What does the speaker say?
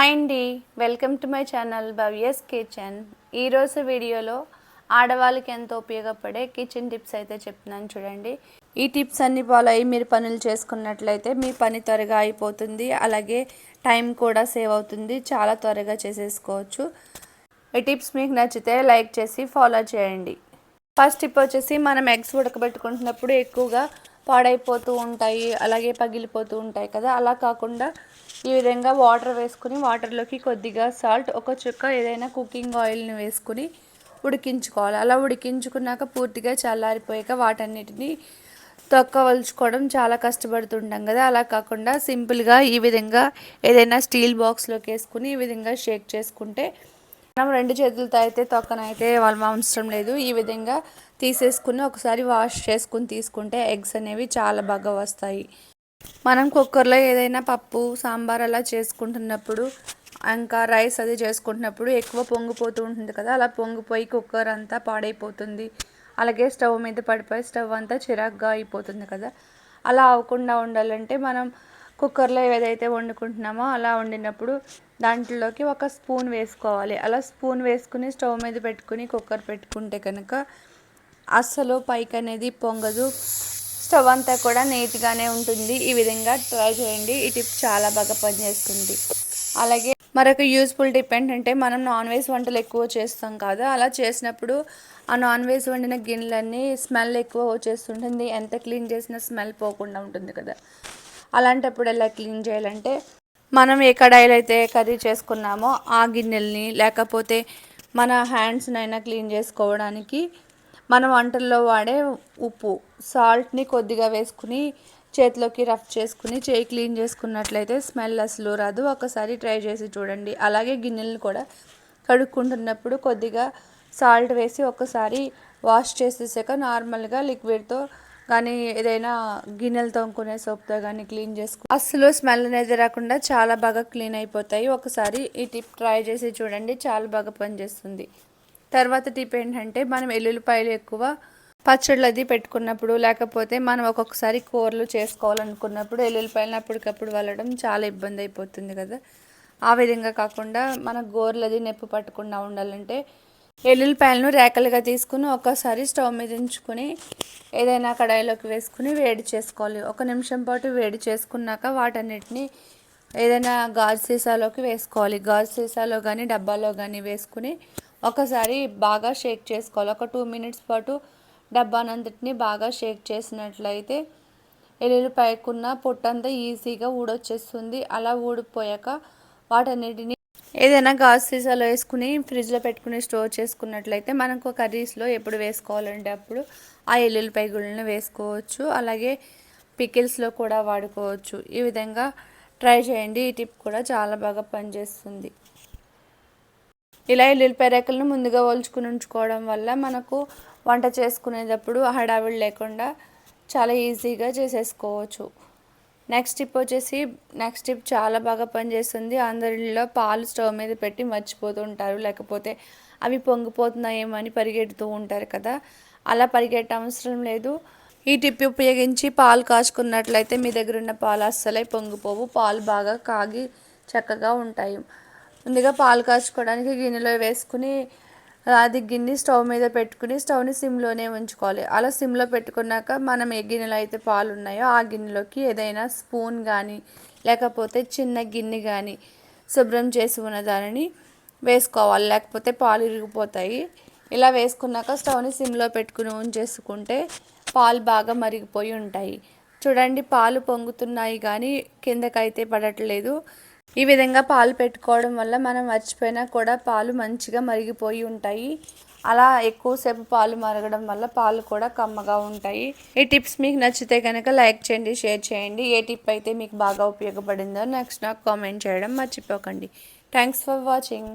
Hi అండి welcome to my channel Bhavya's kitchen ఈరోజు వీడియోలో ఆడవాళ్ళకి ఎంతో ఉపయోగపడే కిచెన్ టిప్స్ అయితే చెప్తున్నాను చూడండి. ఈ టిప్స్ అన్ని ఫాలో అయ్యి మీరు పనులు చేసుకున్నట్లయితే మీ పని త్వరగా అయిపోతుంది అలాగే టైం కూడా సేవ్ అవుతుంది చాలా త్వరగా చేసేసుకోవచ్చు. ఈ టిప్స్ మీకు నచ్చితే లైక్ చేసి ఫాలో చేయండి. ఫస్ట్ టిప్ వచ్చేసి మనం ఎగ్స్ ఉడకబెట్టుకుంటున్నప్పుడు ఎక్కువగా పాడైపోతూ ఉంటాయి అలాగే పగిలిపోతూ ఉంటాయి కదా. అలా కాకుండా ఈ విధంగా వాటర్ వేసుకుని వాటర్లోకి కొద్దిగా సాల్ట్ ఒక చుక్క ఏదైనా కుకింగ్ ఆయిల్ని వేసుకుని ఉడికించుకోవాలి. అలా ఉడికించుకున్నాక పూర్తిగా చల్లారిపోయాక వాటన్నిటిని తొక్కవలుచుకోవడం చాలా కష్టపడుతుంటాం కదా. అలా కాకుండా సింపుల్గా ఈ విధంగా ఏదైనా స్టీల్ బాక్స్లోకి వేసుకుని ఈ విధంగా షేక్ చేసుకుంటే మనం రెండు చేతులతో అయితే తొక్కనైతే వాళ్ళు అవసరం లేదు. ఈ విధంగా తీసేసుకుని ఒకసారి వాష్ చేసుకుని తీసుకుంటే ఎగ్స్ అనేవి చాలా బాగా వస్తాయి. మనం కుక్కర్లో ఏదైనా పప్పు సాంబార్ అలా చేసుకుంటున్నప్పుడు ఇంకా రైస్ అది చేసుకుంటున్నప్పుడు ఎక్కువ పొంగిపోతూ ఉంటుంది కదా అలా పొంగిపోయి కుక్కర్ అంతా పాడైపోతుంది. అలాగే స్టవ్ మీద పడిపోయి స్టవ్ అంతా చిరాగ్గా అయిపోతుంది కదా. అలా అవ్వకుండా ఉండాలంటే మనం కుక్కర్లో ఏదైతే వండుకుంటున్నామో అలా వండినప్పుడు దాంట్లోకి ఒక స్పూన్ వేసుకోవాలి. అలా స్పూన్ వేసుకుని స్టవ్ మీద పెట్టుకుని కుక్కర్ పెట్టుకుంటే కనుక అస్సలు పైకి అనేది పొంగదు. స్టవ్ అంతా కూడా నీట్గానే ఉంటుంది. ఈ విధంగా ట్రై చేయండి. ఈ టిప్ చాలా బాగా పనిచేస్తుంది. అలాగే మరొక యూస్ఫుల్ టిప్ ఏంటంటే మనం నాన్ వెజ్ వంటలు ఎక్కువ చేస్తాం కదా అలా చేసినప్పుడు ఆ నాన్ వెజ్ వండిన గిన్నెలన్నీ స్మెల్ ఎక్కువ వచ్చేస్తుంటుంది. ఎంత క్లీన్ చేసినా స్మెల్ పోకుండా ఉంటుంది కదా. అలాంటప్పుడు ఎలా క్లీన్ చేయాలంటే మనం ఏ కడాయిలో అయితే కర్రీ చేసుకున్నామో ఆ గిన్నెల్ని లేకపోతే మన హ్యాండ్స్నైనా క్లీన్ చేసుకోవడానికి మనం వంటల్లో వాడే ఉప్పు సాల్ట్ని కొద్దిగా వేసుకుని చేతిలోకి రఫ్ చేసుకుని చేయి క్లీన్ చేసుకున్నట్లయితే స్మెల్ అసలు రాదు. ఒకసారి ట్రై చేసి చూడండి. అలాగే గిన్నెలను కూడా కడుక్కుంటున్నప్పుడు కొద్దిగా సాల్ట్ వేసి ఒకసారి వాష్ చేసేసాక నార్మల్గా లిక్విడ్తో కానీ ఏదైనా గిన్నెలు తోముకునే సోప్తో కానీ క్లీన్ చేసుకో అస్సలు స్మెల్ అనేది రాకుండా చాలా బాగా క్లీన్ అయిపోతాయి. ఒకసారి ఈ టిప్ ట్రై చేసి చూడండి చాలా బాగా పనిచేస్తుంది. తర్వాత టిప్ ఏంటంటే మనం ఎల్లుల్లిపాయలు ఎక్కువ పచ్చళ్ళు అది పెట్టుకున్నప్పుడు లేకపోతే మనం ఒక్కొక్కసారి కూరలు చేసుకోవాలనుకున్నప్పుడు ఎల్లుల్లిపాయలను అప్పటికప్పుడు వెళ్ళడం చాలా ఇబ్బంది అయిపోతుంది కదా. ఆ విధంగా కాకుండా మన గోర్లది నొప్పి పట్టకుండా ఉండాలంటే ఎల్లుల్లిపాయలను రేకలుగా తీసుకుని ఒక్కసారి స్టవ్ మీద ఉంచుకుని ఏదైనా కడాయిలోకి వేసుకుని వేడి చేసుకోవాలి. ఒక నిమిషం పాటు వేడి చేసుకున్నాక వాటన్నిటిని ఏదైనా గాజు సీసాలోకి వేసుకోవాలి. గాజు సీసాలో కానీ డబ్బాలో కానీ వేసుకుని ఒకసారి బాగా షేక్ చేసుకోవాలి. ఒక టూ మినిట్స్ పాటు డబ్బానంతటిని బాగా షేక్ చేసినట్లయితే ఎల్లుల్లిపాయకున్న పొట్టంతా ఈజీగా ఊడొచ్చేస్తుంది. అలా ఊడిపోయాక వాటన్నిటిని ఏదైనా గాజు సీసాలో వేసుకుని ఫ్రిడ్జ్లో పెట్టుకుని స్టోర్ చేసుకున్నట్లయితే మనకు కర్రీస్లో ఎప్పుడు వేసుకోవాలంటే అప్పుడు ఆ ఎల్లుల్లిపాయ గుళ్ళను వేసుకోవచ్చు. అలాగే పికిల్స్లో కూడా వాడుకోవచ్చు. ఈ విధంగా ట్రై చేయండి. ఈ టిప్ కూడా చాలా బాగా పనిచేస్తుంది. ఇలా ఎల్లుల్లిపాయ రేకలను ముందుగా ఒలుచుకుని ఉంచుకోవడం వల్ల మనకు వంట చేసుకునేటప్పుడు హడావిడి లేకుండా చాలా ఈజీగా చేసేసుకోవచ్చు. నెక్స్ట్ టిప్ వచ్చేసి నెక్స్ట్ టిప్ చాలా బాగా పనిచేస్తుంది. అందరిలో పాలు స్టవ్ మీద పెట్టి మర్చిపోతుంటారు. లేకపోతే అవి పొంగిపోతున్నాయేమని అని పరిగెడుతూ ఉంటారు కదా. అలా పరిగెట్ట అవసరం లేదు. ఈ టిప్ ఉపయోగించి పాలు కాచుకున్నట్లయితే మీ దగ్గర ఉన్న పాలు అస్సలే పొంగిపోవు. పాలు బాగా కాగి చక్కగా ఉంటాయి. ముందుగా పాలు కాచుకోవడానికి గిన్నెలో వేసుకుని అది గిన్నె స్టవ్ మీద పెట్టుకుని స్టవ్ని సిమ్లోనే ఉంచుకోవాలి. అలా సిమ్లో పెట్టుకున్నాక మనం ఏ గిన్నెలో అయితే పాలు ఉన్నాయో ఆ గిన్నెలోకి ఏదైనా స్పూన్ కానీ లేకపోతే చిన్న గిన్నె కానీ శుభ్రం చేసి ఉన్న దానిని వేసుకోవాలి. లేకపోతే పాలు ఇరిగిపోతాయి. ఇలా వేసుకున్నాక స్టవ్ని సిమ్లో పెట్టుకుని ఉంచేసుకుంటే పాలు బాగా మరిగిపోయి ఉంటాయి. చూడండి పాలు పొంగుతున్నాయి కానీ కిందకైతే పడట్లేదు. ఈ విధంగా పాలు పెట్టుకోవడం వల్ల మనం మర్చిపోయినా కూడా పాలు మంచిగా మరిగిపోయి ఉంటాయి. అలా ఎక్కువసేపు పాలు మరగడం వల్ల పాలు కూడా కమ్మగా ఉంటాయి. ఈ టిప్స్ మీకు నచ్చితే కనుక లైక్ చేయండి షేర్ చేయండి. ఏ టిప్ అయితే మీకు బాగా ఉపయోగపడిందో నెక్స్ట్ నాకు కామెంట్ చేయడం మర్చిపోకండి. Thanks for watching.